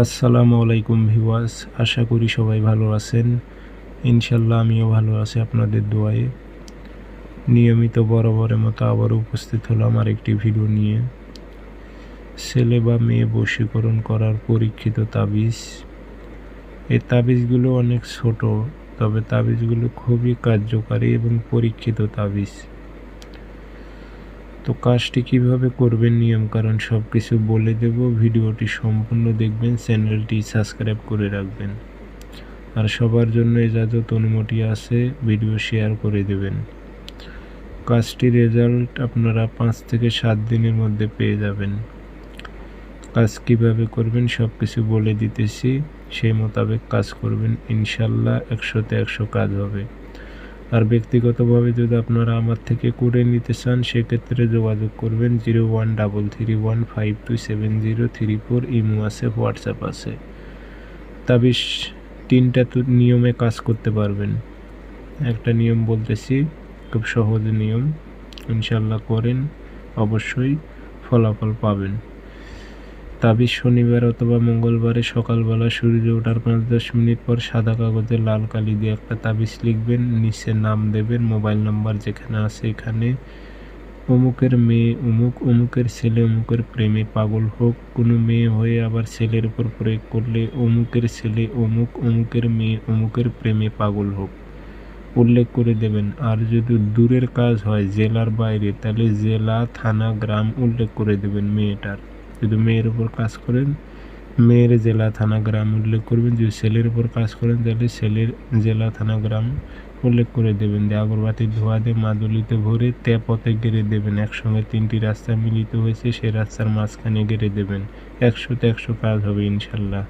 আসসালামু আলাইকুম ভিওয়াস আশা করি সবাই ভালো আছেন। ইনশাল্লাহ আমিও ভালো আছি আপনাদের দোয়ায়ে। নিয়মিত বরাবরের মতো আবারও উপস্থিত হলাম আর একটি ভিডিও নিয়ে। ছেলে বা মেয়ে বশীকরণ করার পরীক্ষিত তাবিজ। এই তাবিজগুলো অনেক ছোট, তবে তাবিজগুলো খুবই কার্যকারী এবং পরীক্ষিত তাবিজ। তো কাজটি কীভাবে করবেন, নিয়ম কারণ সব কিছু বলে দেব। ভিডিওটি সম্পূর্ণ দেখবেন, চ্যানেলটি সাবস্ক্রাইব করে রাখবেন। আর সবার জন্য এজাজত অনুমতি আছে, ভিডিও শেয়ার করে দেবেন। কাজটির রেজাল্ট আপনারা পাঁচ থেকে সাত দিনের মধ্যে পেয়ে যাবেন। কাজ কীভাবে করবেন সব কিছু বলে দিতেছি, সেই মোতাবেক কাজ করবেন। ইনশাল্লাহ একশোতে একশো কাজ হবে। আর ব্যক্তিগতভাবে যদি আপনারা আমার থেকে করে নিতে চান, সেক্ষেত্রে যোগাযোগ করবেন zero one double three one five two seven zero three four imo আছে, হোয়াটসঅ্যাপ আছে। তাবিজ তিনটা তো নিয়মে কাজ করতে পারবেন। একটা নিয়ম বলতেছি, খুব সহজ নিয়ম ইনশাল্লাহ করেন, অবশ্যই ফলাফল পাবেন। তাবিজ শনিবার অথবা মঙ্গলবারে সকালবেলা সূর্য ওঠার পাঁচ দশ মিনিট পর সাদা কাগজে লাল কালি দিয়ে একটা তাবিজ লিখবেন, নিচে নাম দেবেন, মোবাইল নাম্বার যেখানে আছে এখানে। অমুকের মেয়ে অমুক, অমুকের ছেলে অমুকের প্রেমে পাগল হোক, কোনো মেয়ে হয়ে আবার ছেলের উপর প্রয়োগ করলে অমুকের ছেলে অমুক, অমুকের মেয়ে অমুকের প্রেমে পাগল হোক। উল্লেখ করে দেবেন, আর যদি দূরের কাজ হয় জেলার বাইরে, তাহলে জেলা, থানা, গ্রাম উল্লেখ করে দেবেন মেয়েটার। যদি মেয়ের উপর কাজ করেন, মেয়ের জেলা, থানা, গ্রাম উল্লেখ করবেন। যদি ছেলের উপর কাজ করেন, তাহলে ছেলের জেলা, থানা, গ্রাম উল্লেখ করে দেবেন। দিয়ে ধোয়া দিয়ে মাদুলিতে ভরে তে পথে গেড়ে দেবেন। একসঙ্গে তিনটি রাস্তা মিলিত হয়েছে, সেই রাস্তার মাঝখানে গেড়ে দেবেন। একশোতে একশো কাজ হবে, ইনশাল্লাহ।